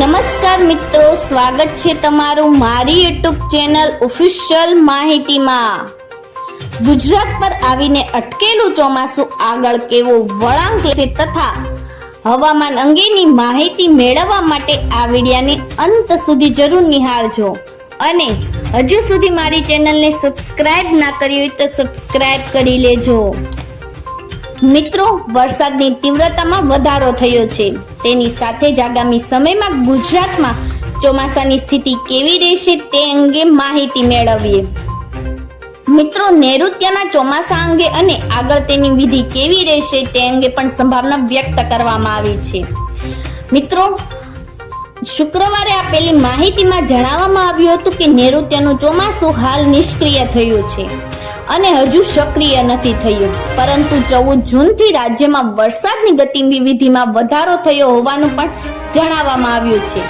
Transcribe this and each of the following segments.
નમસ્કાર મિત્રો, સ્વાગત છે તમારું મારી યુટ્યુબ ચેનલ ઓફિશિયલ માહિતીમાં. ગુજરાત પર આવીને અટકેલું ચોમાસું આગળ કેવો વળાંક છે તથા હવામાન અંગેની માહિતી મેળવવા માટે આ વિડિયાને અંત સુધી જરૂર નિહાળજો. અને હજુ સુધી મારી ચેનલને સબસ્ક્રાઇબ ના કરી હોય તો સબસ્ક્રાઇબ કરી લેજો. મિત્રો, વરસાદની તીવ્રતામાં વધારો થયો છે. તેની સાથે જ આગામી સમયમાં ગુજરાતમાં ચોમાસાની સ્થિતિ કેવી રહેશે તે અંગે માહિતી મેળવીએ. મિત્રો, નૈઋત્યના ચોમાસા અંગે અને આગળ તેની વિધિ કેવી રહેશે તે અંગે પણ સંભાવના વ્યક્ત કરવામાં આવી છે. મિત્રો, શુક્રવારે આપેલી માહિતીમાં જણાવવામાં આવ્યું હતું કે નૈઋત્યનું ચોમાસું હાલ નિષ્ક્રિય થયું છે. અને હજુ સક્રિય નથી થયું. પરંતુ ચૌદ જૂનથી રાજ્યમાં વરસાદની ગતિવિધિમાં વધારો થયો હોવાનું પણ જણાવવામાં આવ્યું છે.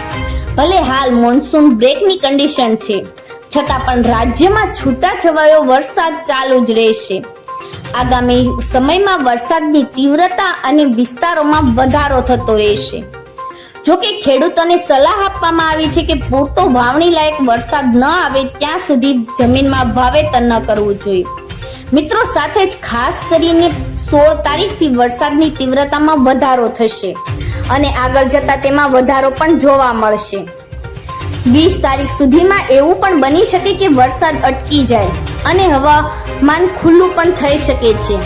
ભલે હાલ મોન્સૂન બ્રેકની કન્ડિશન છે, છતાં પણ રાજ્યમાં છૂટાછવાયો વરસાદ ચાલુ જ રહેશે. આગામી સમયમાં વરસાદની તીવ્રતા અને વિસ્તારોમાં વધારો થતો રહેશે. જોકે ખેડૂતોને સલાહ આપવામાં આવી છે કે પૂરતો વાવણી લાયક વરસાદ ન આવે, ત્યાં સુધી જમીનમાં વાવેતર ન કરવું જોઈએ. મિત્રો, સાથે જ ખાસ કરીને સોળ તારીખથી વરસાદની તીવ્રતામાં વધારો થશે અને આગળ જતા તેમાં વધારો પણ જોવા મળશે. વીસ તારીખ સુધીમાં એવું પણ બની શકે કે વરસાદ અટકી જાય અને હવામાન ખુલ્લું પણ થઈ શકે છે.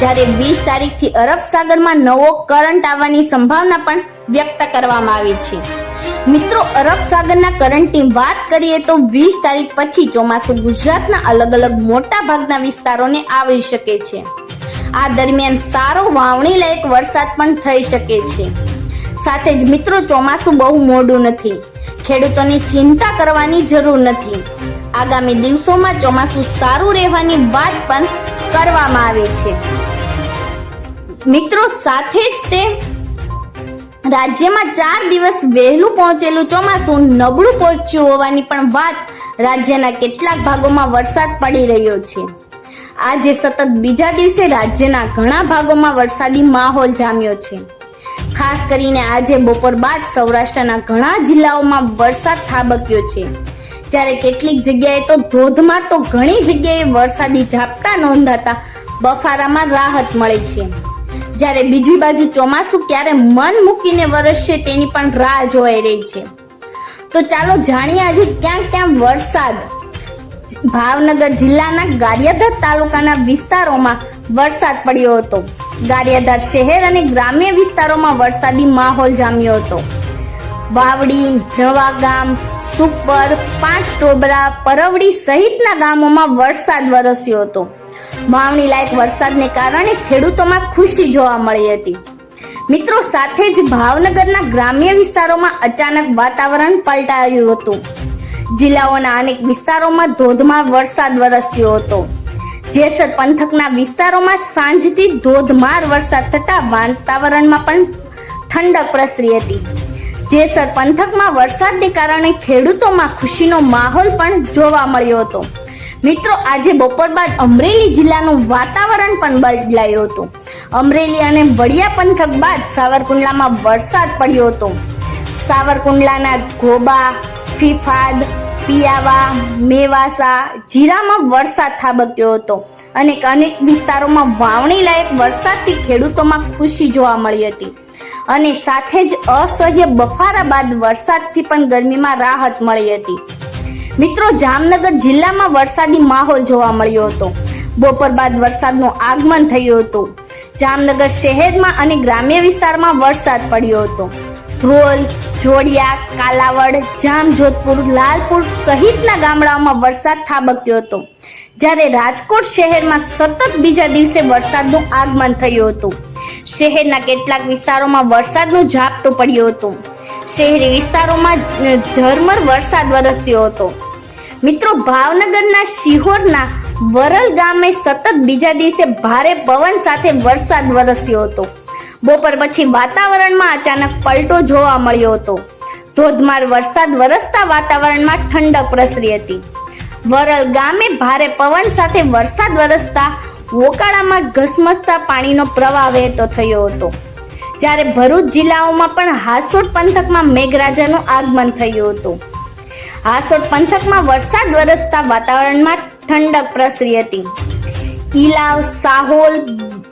જ્યારે વીસ તારીખથી અરબ સાગરમાં નવો કરંટ આવવાની સંભાવના પણ વ્યક્ત કરવામાં આવી છે. મિત્રો, અરબ સાગરના કરંટની વાત કરીએ તો વીસ તારીખ પછી ચોમાસું ગુજરાતના અલગ અલગ મોટા ભાગના વિસ્તારોને આવી શકે છે. આ દરમિયાન સારો વાવણી લાયક વરસાદ પણ થઈ શકે છે. સાથે જ મિત્રો, ચોમાસું બહુ મોડું નથી. ખેડૂતોની ચિંતા કરવાની જરૂર નથી. આગામી દિવસોમાં ચોમાસું સારું રહેવાની વાત પણ કરવામાં આવે છે. મિત્રો, સાથે જ તે રાજ્યમાં ચાર દિવસ વહેલું પહોંચેલું ચોમાસું નબળું પહોંચ્યું હોવાની પણ વાત રાજ્યના કેટલાક ભાગોમાં વરસાદ પડી રહ્યો છે. આજે સતત બીજા દિવસે રાજ્યના ઘણા ભાગોમાં વરસાદી માહોલ જામ્યો છે. ખાસ કરીને આજે બપોર બાદ સૌરાષ્ટ્રના ઘણા જિલ્લાઓમાં વરસાદ થાબક્યો છે. જ્યારે કેટલીક જગ્યાએ તો ધોધમાર તો ઘણી જગ્યાએ વરસાદી ઝાપટા નોંધાતા બફારામાં રાહત મળે છે. જ્યારે બીજી બાજુ ચોમાસું ક્યારે મન મૂકીને વરસશે તેની પણ રાહ જોવાઈ રહી છે. તો ચાલો જાણીએ આજે ક્યાં ક્યાં વરસાદ ભાવનગર જિલ્લાના ગારિયાધાર તાલુકાના વિસ્તારોમાં વરસાદ પડ્યો હતો. ગારિયાધાર શહેર અને ગ્રામ્ય વિસ્તારોમાં વરસાદી માહોલ જામ્યો હતો. વાવડી નવા ગામ, સુપર, પાંચ ટોબરા, પરવડી સહિતના ગામોમાં વરસાદ વરસ્યો હતો. વાવણી લાયક વરસાદને કારણે ખેડૂતોમાં ખુશી જોવા મળી હતી. મિત્રો, સાથે જ ભાવનગરના ગ્રામ્ય વિસ્તારોમાં અચાનક વાતાવરણ પલટાયું હતું. જિલ્લાઓના અનેક વિસ્તારોમાં ધોધમાર વરસાદ વરસ્યો હતો. જેસર પંથકના વિસ્તારોમાં સાંજથી ધોધમાર વરસાદ થતા વાતાવરણમાં પણ ઠંડક પ્રસરી હતી. જેસર પંથકમાં વરસાદને કારણે ખેડૂતોમાં ખુશીનો માહોલ પણ જોવા મળ્યો હતો. મિત્રો, આજે બપોર બાદ અમરેલી જિલ્લાનું વાતાવરણ પણ બદલાયું હતું. અમરેલી અને વડિયા પંથક બાદ સાવરકુંડલામાં વરસાદ પડ્યો હતો. સાવરકુંડલાના ઘોબા, ફીફાદ, પિયાવા, મેવાસા, જીરામાં વરસાદ થાબક્યો હતો. અને અનેક વિસ્તારોમાં વાવણી લાયક વરસાદથી ખેડૂતોમાં ખુશી જોવા મળી હતી. અને સાથે જ અસહ્ય બફારા બાદ વરસાદથી પણ ગરમીમાં રાહત મળી હતી. મિત્રો, જામનગર જિલ્લામાં વરસાદી માહોલ જોવા મળ્યો હતો. બપોર બાદ વરસાદનું આગમન થયું હતું. જામનગર શહેરમાં અને ગ્રામ્ય વિસ્તારમાં વરસાદ પડ્યો હતો. ધ્રોલ જોડિયા કાલાવડ, જામજોધપુર, લાલપુર સહિતના ગામડાઓમાં વરસાદ થાબક્યો હતો. જ્યારે રાજકોટ શહેરમાં સતત બીજા દિવસે વરસાદનું આગમન થયું હતું. શહેરના કેટલાક વિસ્તારોમાં વરસાદનું ઝાપટું પડ્યું હતું. શહેરી વિસ્તારોમાં ઝરમર વરસાદ વરસ્યો હતો. મિત્રો, ભાવનગરના શિહોરના વરલ ગામે સતત બીજા દિવસે ભારે પવન સાથે વરસાદ વરસ્યો હતો. બપોર પછી વાતાવરણમાં અચાનક પલટો જોવા મળ્યો હતો. ધોધમાર વરસાદ વરસતા વાતાવરણમાં ઠંડક પ્રસરી હતી. વરલ ગામે ભારે પવન સાથે વરસાદ વરસતા વોકાળામાં ઘસમસતા પાણીનો પ્રવાહ વહેતો થયો હતો. જ્યારે ભરૂચ જિલ્લાઓમાં પણ હાસોટ પંથકમાં મેઘરાજાનું આગમન થયું હતું. હાસોટ પંથકમાં વરસાદ વરસતા વાતાવરણમાં ઠંડક પ્રસરી હતી. ઈલાવ, સાહોલ,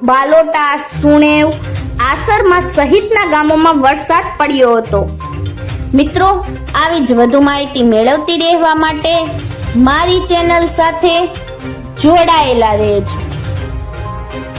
બાલોટા, સુણેવ આસરમાં સહિતના ગામોમાં વરસાદ પડ્યો હતો. મિત્રો, આવી જ વધુ માહિતી મેળવતી રહેવા માટે મારી ચેનલ સાથે જોડાયેલા રહેજો.